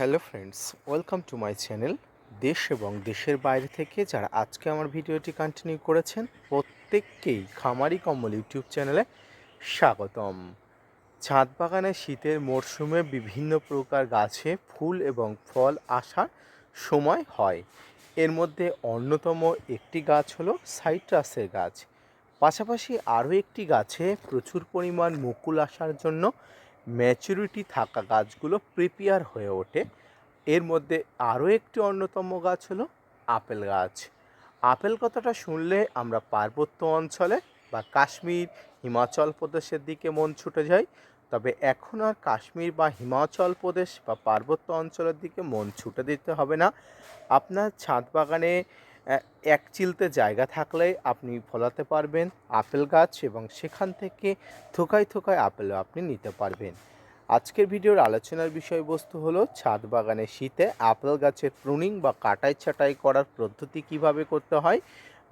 Hello friends, welcome to my channel দেশ এবং দেশের বাইরে থেকে যারা আজকে আমার ভিডিওটি কন্টিনিউ করেছেন, প্রত্যেককেই খামারি কম্বল ইউটিউব চ্যানেলে স্বাগতম। ছাদ বাগানে শীতের মরশুমে বিভিন্ন প্রকার গাছে ফুল এবং ফল আসার সময় হয়। এর মধ্যে অন্যতম একটি গাছ হলো সাইট্রাসের গাছ। পাশাপাশি আরও একটি গাছে প্রচুর পরিমাণ মুকুল আসার জন্য ম্যাচুরিটি থাকা গাছগুলো প্রিপেয়ার হয়ে ওঠে। এর মধ্যে আরও একটি অন্যতম গাছ হলো আপেল গাছ। আপেল কথাটা শুনলে আমরা পার্বত্য অঞ্চলে বা কাশ্মীর, হিমাচল প্রদেশের দিকে মন ছুটে যায় তবে এখন আর কাশ্মীর বা হিমাচল প্রদেশ বা পার্বত্য অঞ্চলের দিকে মন ছুটে দিতে হবে না। আপনার ছাদ বাগানে এক চিলতে জায়গা থাকলে আপনি ফলাতে পারবেন আপেল গাছ এবং সেখান থেকে থোকায় থোকায় আপেলও আপনি নিতে পারবেন। আজকের ভিডিওর আলোচনার বিষয়বস্তু হলো, ছাদ বাগানে শীতে আপেল গাছের প্রুনিং বা কাটাই ছাটাই করার পদ্ধতি কীভাবে করতে হয়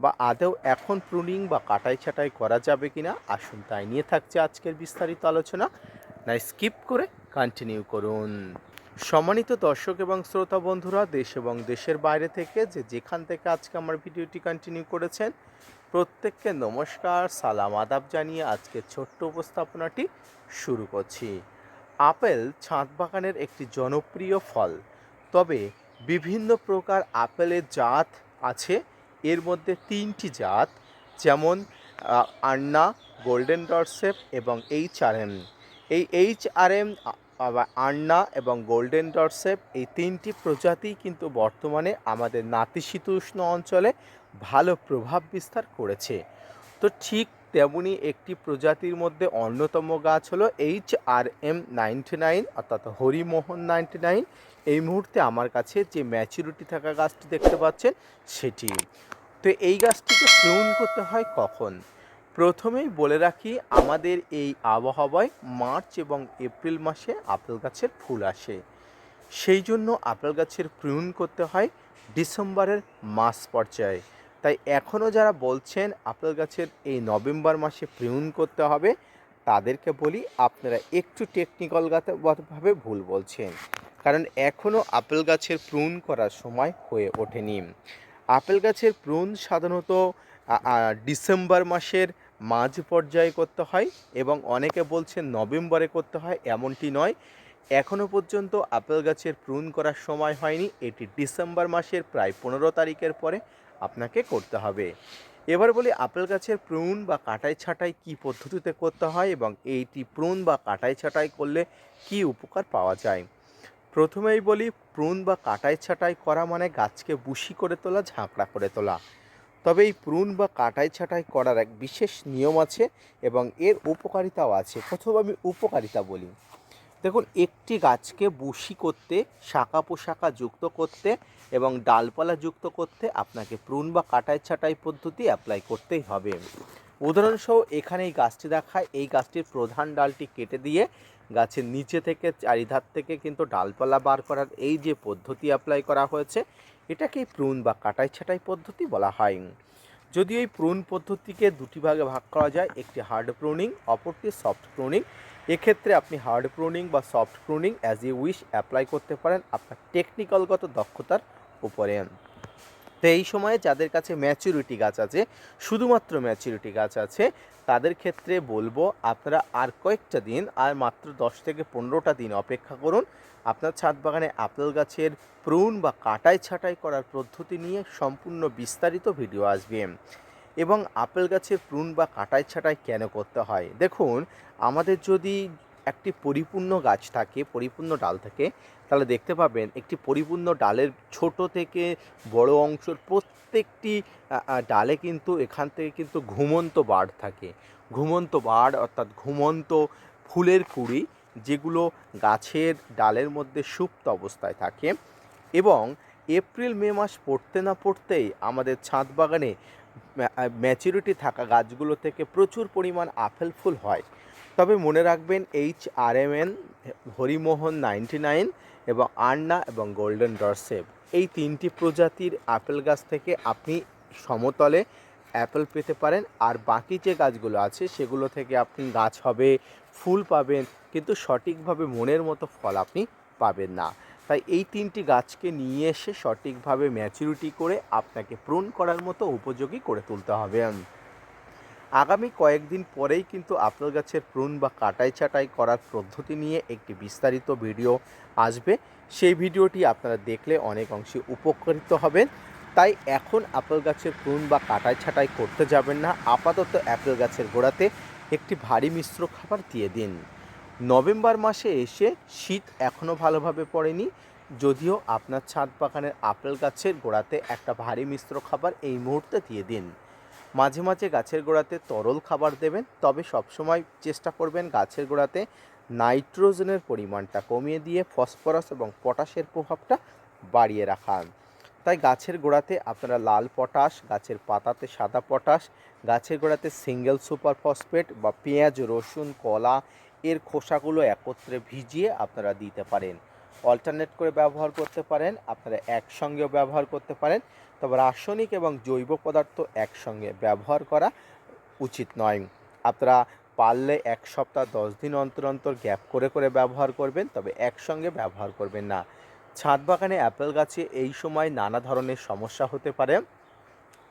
বা আদৌ এখন প্রুনিং বা কাটাই ছাটাই করা যাবে কিনা? আসুন তাই নিয়ে থাকছে আজকের বিস্তারিত আলোচনা। না, স্কিপ করে কন্টিনিউ করুন। সম্মানিত দর্শক এবং শ্রোতা বন্ধুরা, দেশ এবং দেশের বাইরে থেকে যে যেখান থেকে আজকে আমার ভিডিওটি কন্টিনিউ করেছেন, প্রত্যেককে নমস্কার, সালাম, আদাব জানিয়ে আজকে ছোট্ট উপস্থাপনাটি শুরু করছি। আপেল ছাদ বাগানের একটি জনপ্রিয় ফল। তবে বিভিন্ন প্রকার আপেলের জাত আছে, এর মধ্যে তিনটি জাত, যেমন আন্না, গোল্ডেন ডরসেপ এবং এইচ আর এম। এই এইচ আর এম আন্না এবং গোল্ডেন ডরসেপ এই তিনটি প্রজাতি কিন্তু বর্তমানে আমাদের নাতিশীতোষ্ণ অঞ্চলে ভালো প্রভাব বিস্তার করেছে। তো ঠিক তেমনি একটি প্রজাতির মধ্যে অন্যতম গাছ হলো H R M ninety nine, অর্থাৎ হরিমোহন নাইনটি নাইন। এই মুহূর্তে আমার কাছে যে ম্যাচুরিটি থাকা গাছটি দেখতে পাচ্ছেন, সেটি। তো এই গাছটিকে প্রুন করতে হয় কখন? প্রথমেই বলে রাখি, আমাদের এই আবহাওয়ায় মার্চ এবং এপ্রিল মাসে আপেল গাছের ফুল আসে। সেই জন্য আপেল গাছের প্রুন করতে হয় ডিসেম্বরের মাস পর্যায়ে। তাই এখনও যারা বলছেন আপেল গাছের এই নভেম্বর মাসে প্রিউন করতে হবে, তাদেরকে বলি আপনারা একটু টেকনিক্যাল ভাবে ভুল বলছেন। কারণ এখনও আপেল গাছের প্রুন করার সময় হয়ে ওঠেনি। আপেল গাছের প্রুন সাধারণত ডিসেম্বর মাসের মাঝ পর্যায়ে করতে হয় এবং অনেকে বলছেন নভেম্বরে করতে হয়, এমনটি নয়। এখনও পর্যন্ত আপেল গাছের প্রুন করার সময় হয়নি। এটি ডিসেম্বর মাসের প্রায় পনেরো তারিখের পরে আপনাকে করতে হবে। এবার বলি আপেল গাছের প্রুন বা কাটাই ছাঁটাই কী পদ্ধতিতে করতে হয় এবং এইটি প্রুন বা কাটাই ছাঁটাই করলে কি উপকার পাওয়া যায়? প্রথমেই বলি, প্রুন বা কাটাই ছাঁটাই করা মানে গাছকে বুশি করে তোলা, ঝাঁকড়া করে তোলা। তবে এই প্রুন বা কাটাই ছাঁটাই করার এক বিশেষ নিয়ম আছে এবং এর উপকারিতাও আছে। প্রথমে আমি উপকারিতা বলি। দেখুন, একটি গাছকে বুশি করতে, শাখা পোশাখা যুক্ত করতে এবং ডালপালা যুক্ত করতে আপনাকে প্রুন বা কাটাই ছাঁটাই পদ্ধতি অ্যাপ্লাই করতেই হবে। উদাহরণসহ এখানে এই গাছটি দেখায় এই গাছটির প্রধান ডালটি কেটে দিয়ে গাছের নিচে থেকে, চারিধার থেকে কিন্তু ডালপালা বার করার এই যে পদ্ধতি অ্যাপ্লাই করা হয়েছে এটাকেই প্রুন বা কাটাই ছাঁটাই পদ্ধতি বলা হয়। যদি এই প্রুন পদ্ধতিকে দুটি ভাগে ভাগ করা যায়, একটি হার্ড প্রুনিং অপরটি সফট প্রুনিং এক্ষেত্রে আপনি হার্ড প্রুনিং বা soft pruning as you wish apply করতে পারেন আপনার টেকনিক্যালগত দক্ষতার উপরে। তো এই সময়ে যাদের কাছে ম্যাচুরিটি গাছ আছে, শুধুমাত্র ম্যাচুরিটি গাছ আছে তাদের ক্ষেত্রে বলব আপনারা আর কয়েকটা দিন, আর মাত্র দশ থেকে পনেরোটা দিন অপেক্ষা করুন। আপনার ছাদ বাগানে আপেল গাছের প্রুন বা কাটাই ছাটাই করার পদ্ধতি নিয়ে সম্পূর্ণ বিস্তারিত ভিডিও আসবে। এবং আপেল গাছের প্রুন বা কাটাই ছাটাই কেন করতে হয়? দেখুন, আমাদের যদি একটি পরিপূর্ণ গাছ থাকে, পরিপূর্ণ ডাল থাকে, তাহলে দেখতে পাবেন একটি পরিপূর্ণ ডালের ছোট থেকে বড় অংশের প্রত্যেকটি ডালে কিন্তু এখান থেকে কিন্তু ঘুমন্ত বাড় থাকে। ঘুমন্ত বাড় অর্থাৎ ঘুমন্ত ফুলের কুড়ি, যেগুলো গাছের ডালের মধ্যে সুপ্ত অবস্থায় থাকে এবং এপ্রিল, মে মাস পড়তে না পড়তেই আমাদের ছাদ বাগানে ম্যাচুরিটি থাকা গাছগুলো থেকে প্রচুর পরিমাণ আপেল ফুল হয়। তবে মনে রাখবেন H R M N, Harimohan ninety nine এবং আন্না এবং গোল্ডেন ডরসেপ এই তিনটি প্রজাতির আপেল গাছ থেকে আপনি সমতলে অ্যাপেল পেতে পারেন। আর বাকি যে গাছগুলো আছে, সেগুলো থেকে আপনি গাছ হবে, ফুল পাবেন, কিন্তু সঠিকভাবে মনের মতো ফল আপনি পাবেন না। তাই এই তিনটি গাছকে নিয়ে এসে সঠিকভাবে ম্যাচুরিটি করে আপনাকে প্রুন করার মতো উপযোগী করে তুলতে হবে। আগামী কয়েকদিন পরেই কিন্তু আপেল গাছের প্রুন বা কাটাই ছাটাই করার পদ্ধতি নিয়ে একটি বিস্তারিত ভিডিও আসবে। সেই ভিডিওটি আপনারা দেখলে অনেক অংশে উপকৃত হবেন। তাই এখন আপেল গাছের প্রুন বা কাটাই ছাটাই করতে যাবেন না। আপাতত আপেল গাছের গোড়াতে একটি ভারী মিশ্র খাবার দিয়ে দিন। নভেম্বর মাসে এসে শীত এখনও ভালোভাবে পড়েনি। যদিও আপনার ছাদ বাগানের আপেল গাছের গোড়াতে একটা ভারী মিশ্র খাবার এই মুহূর্তে দিয়ে দিন। মাঝে মাঝে গাছের গোড়াতে তরল খাবার দেবেন, তবে সবসময় চেষ্টা করবেন গাছের গোড়াতে নাইট্রোজেনের পরিমাণটা কমিয়ে দিয়ে ফসফরাস এবং পটাশের প্রভাবটা বাড়িয়ে রাখা তাই গাছের গোড়াতে আপনারা লাল পটাশ, গাছের পাতাতে সাদা পটাশ, গাছের গোড়াতে সিঙ্গেল সুপার ফসফেট বা পেঁয়াজ, রসুন, কলা, এর খোসাগুলো একত্রে ভিজিয়ে আপনারা দিতে পারেন। অল্টারনেট করে ব্যবহার করতে পারেন, আপনারা একসঙ্গেও ব্যবহার করতে পারেন। তবে রাসায়নিক এবং জৈব পদার্থ একসঙ্গে ব্যবহার করা উচিত নয়। আপনারা পারলে এক সপ্তাহ, দশ দিন অন্তর অন্তর গ্যাপ করে করে ব্যবহার করবেন, তবে একসঙ্গে ব্যবহার করবেন না। ছাদ বাগানে অ্যাপেল গাছে এই সময় নানা ধরনের সমস্যা হতে পারে।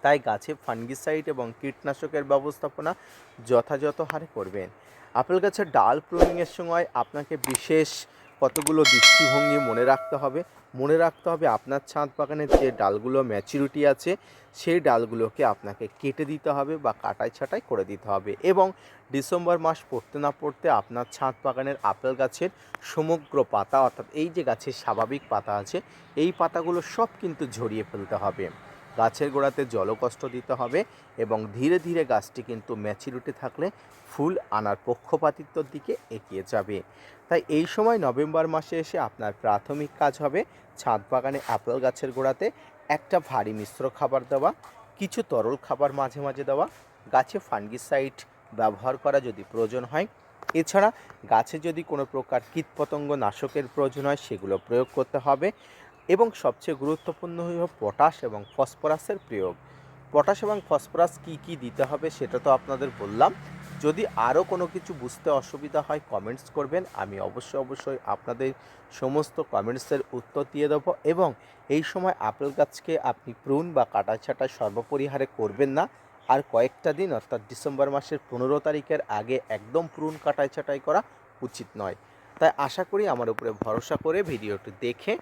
তাই গাছে ফাঙ্গিসাইড এবং কীটনাশকের ব্যবস্থাপনা যথাযথ হারে করবেন। আপেল গাছের ডাল প্রুনিংয়ের সময় আপনাকে বিশেষ কতগুলো দৃষ্টিভঙ্গি মনে রাখতে হবে? মনে রাখতে হবে আপনার ছাদ বাগানের যে ডালগুলো ম্যাচুরিটি আছে, সেই ডালগুলোকে আপনাকে কেটে দিতে হবে বা কাটাই ছাটাই করে দিতে হবে এবং ডিসেম্বর মাস পড়তে না পড়তে আপনার ছাদ বাগানের আপেল গাছের সমগ্র পাতা, অর্থাৎ এই যে গাছের স্বাভাবিক পাতা আছে, এই পাতাগুলো সব কিন্তু ঝরিয়ে ফেলতে হবে। গাছের গোড়াতে জলকষ্ট দিতে হবে এবং ধীরে ধীরে গাছটি কিন্তু ম্যাচুরিটি থাকলে ফুল আনার পক্ষপাতিত্বর দিকে এগিয়ে যাবে। তাই এই সময় নভেম্বর মাসে এসে আপনার প্রাথমিক কাজ হবে ছাদ বাগানে আপেল গাছের গোড়াতে একটা ভারী মিশ্র খাবার দেওয়া, কিছু তরল খাবার মাঝে মাঝে দেওয়া, গাছে ফাঙ্গিসাইড ব্যবহার করা যদি প্রয়োজন হয়। এছাড়া গাছে যদি কোনো প্রকার কীটপতঙ্গ নাশকের প্রয়োজন হয়, সেগুলো প্রয়োগ করতে হবে। এবং সবচেয়ে গুরুত্বপূর্ণ হলো পটাশ এবং ফসফরাসের প্রয়োগ। পটাশ এবং ফসফরাস কী কী দিতে হবে সেটা তো আপনাদের বললাম। যদি আরও কোনো কিছু বুঝতে অসুবিধা হয় কমেন্টস করবেন, আমি অবশ্যই অবশ্যই আপনাদের সমস্ত কমেন্টসের উত্তর দিয়ে দেবো এবং এই সময় আপেল গাছকে আপনি প্রুন বা কাটা ছাটা সর্বোপরি হারে করবেন না। আর কয়েকটা দিন, অর্থাৎ ডিসেম্বর মাসের পনেরো তারিখের আগে একদম প্রুন কাটাই ছাটাই করা উচিত নয়। তাই আশা করি আমার উপরে ভরসা করে ভিডিওটি দেখে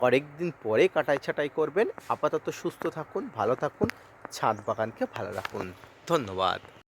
কয়েকদিন পরে কাটাই ছাটাই করবেন। আপাতত সুস্থ থাকুন, ভালো থাকুন, ছাদ বাগানকে ভালো রাখুন। ধন্যবাদ।